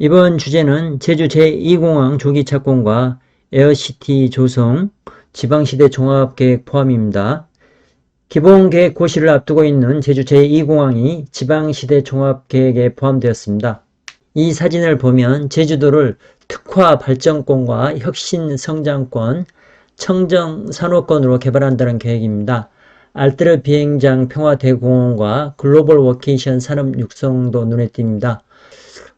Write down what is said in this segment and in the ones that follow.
이번 주제는 제주 제2공항 조기 착공과 에어시티 조성, 지방시대 종합계획 포함입니다. 기본계획 고시를 앞두고 있는 제주 제2공항이 지방시대 종합계획에 포함되었습니다. 이 사진을 보면 제주도를 특화 발전권과 혁신 성장권, 청정 산업권으로 개발한다는 계획입니다. 알뜨르 비행장 평화대공원과 글로벌 워케이션 산업 육성도 눈에 띕니다.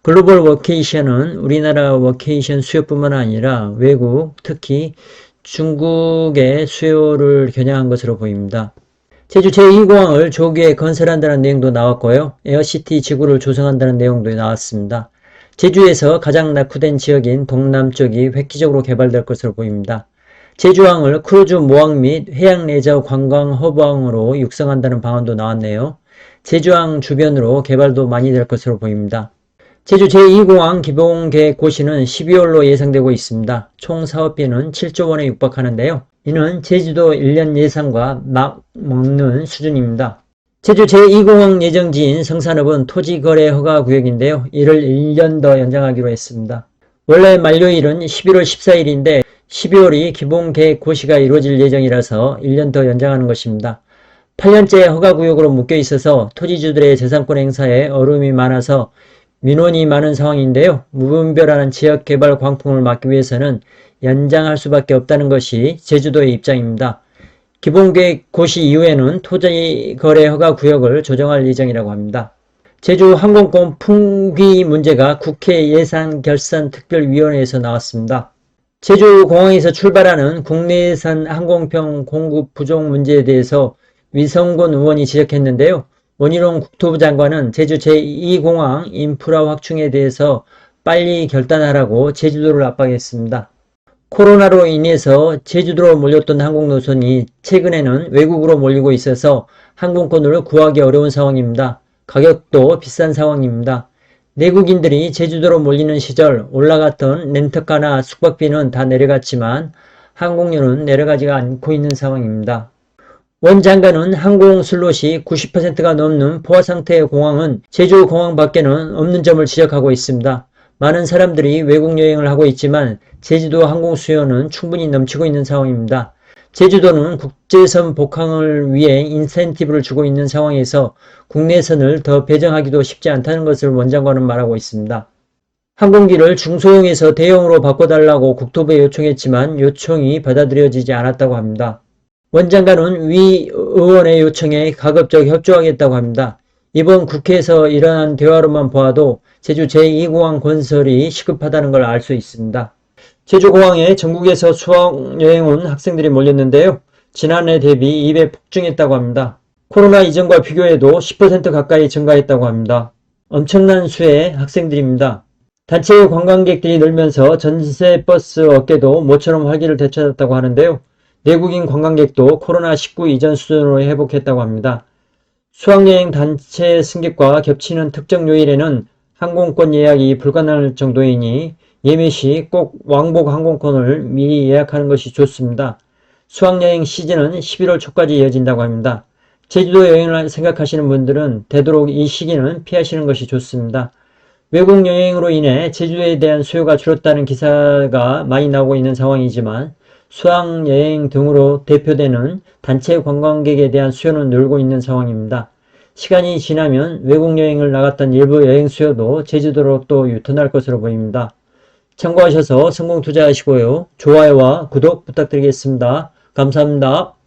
글로벌 워케이션은 우리나라 워케이션 수요뿐만 아니라 외국, 특히 중국의 수요를 겨냥한 것으로 보입니다. 제주 제2공항을 조기에 건설한다는 내용도 나왔고요. 에어시티 지구를 조성한다는 내용도 나왔습니다. 제주에서 가장 낙후된 지역인 동남쪽이 획기적으로 개발될 것으로 보입니다. 제주항을 크루즈 모항 및 해양 레저 관광 허브항으로 육성한다는 방안도 나왔네요. 제주항 주변으로 개발도 많이 될 것으로 보입니다. 제주 제2공항 기본 계획 고시는 12월로 예상되고 있습니다. 총 사업비는 7조 원에 육박하는데요. 이는 제주도 1년 예상과 막 먹는 수준입니다. 제주 제2공항 예정지인 성산읍은 토지거래 허가 구역인데요. 이를 1년 더 연장하기로 했습니다. 원래 만료일은 11월 14일인데 12월이 기본 계획 고시가 이루어질 예정이라서 1년 더 연장하는 것입니다. 8년째 허가구역으로 묶여 있어서 토지주들의 재산권 행사에 어려움이 많아서 민원이 많은 상황인데요. 무분별한 지역 개발 광풍을 막기 위해서는 연장할 수밖에 없다는 것이 제주도의 입장입니다. 기본계획 고시 이후에는 토지 거래 허가 구역을 조정할 예정이라고 합니다. 제주 항공권 풍기 문제가 국회 예산 결산 특별위원회에서 나왔습니다. 제주 공항에서 출발하는 국내산 항공편 공급 부족 문제에 대해서 위성곤 의원이 지적했는데요. 원희룡 국토부 장관은 제주 제2공항 인프라 확충에 대해서 빨리 결단하라고 제주도를 압박했습니다. 코로나로 인해서 제주도로 몰렸던 항공 노선이 최근에는 외국으로 몰리고 있어서 항공권을 구하기 어려운 상황입니다. 가격도 비싼 상황입니다. 내국인들이 제주도로 몰리는 시절 올라갔던 렌터카나 숙박비는 다 내려갔지만 항공료는 내려가지가 않고 있는 상황입니다. 원 장관은 항공 슬롯이 90%가 넘는 포화 상태의 공항은 제주 공항 밖에는 없는 점을 지적하고 있습니다. 많은 사람들이 외국 여행을 하고 있지만 제주도 항공 수요는 충분히 넘치고 있는 상황입니다. 제주도는 국제선 복항을 위해 인센티브를 주고 있는 상황에서 국내선을 더 배정하기도 쉽지 않다는 것을 원장관은 말하고 있습니다. 항공기를 중소형에서 대형으로 바꿔달라고 국토부에 요청했지만 요청이 받아들여지지 않았다고 합니다. 원장관은 위 의원의 요청에 가급적 협조하겠다고 합니다. 이번 국회에서 일어난 대화로만 보아도 제주 제2공항 건설이 시급하다는 걸 알 수 있습니다. 제주공항에 전국에서 수학여행 온 학생들이 몰렸는데요. 지난해 대비 2배 폭증했다고 합니다. 코로나 이전과 비교해도 10% 가까이 증가했다고 합니다. 엄청난 수의 학생들입니다. 단체 관광객들이 늘면서 전세 버스 업계도 모처럼 활기를 되찾았다고 하는데요. 내국인 관광객도 코로나19 이전 수준으로 회복했다고 합니다. 수학여행 단체 승객과 겹치는 특정 요일에는 항공권 예약이 불가능할 정도이니 예매 시 꼭 왕복 항공권을 미리 예약하는 것이 좋습니다. 수학여행 시즌은 11월 초까지 이어진다고 합니다. 제주도 여행을 생각하시는 분들은 되도록 이 시기는 피하시는 것이 좋습니다. 외국 여행으로 인해 제주도에 대한 수요가 줄었다는 기사가 많이 나오고 있는 상황이지만 수학여행 등으로 대표되는 단체 관광객에 대한 수요는 늘고 있는 상황입니다. 시간이 지나면 외국 여행을 나갔던 일부 여행 수요도 제주도로 또 유턴할 것으로 보입니다. 참고하셔서 성공 투자하시고요. 좋아요와 구독 부탁드리겠습니다. 감사합니다.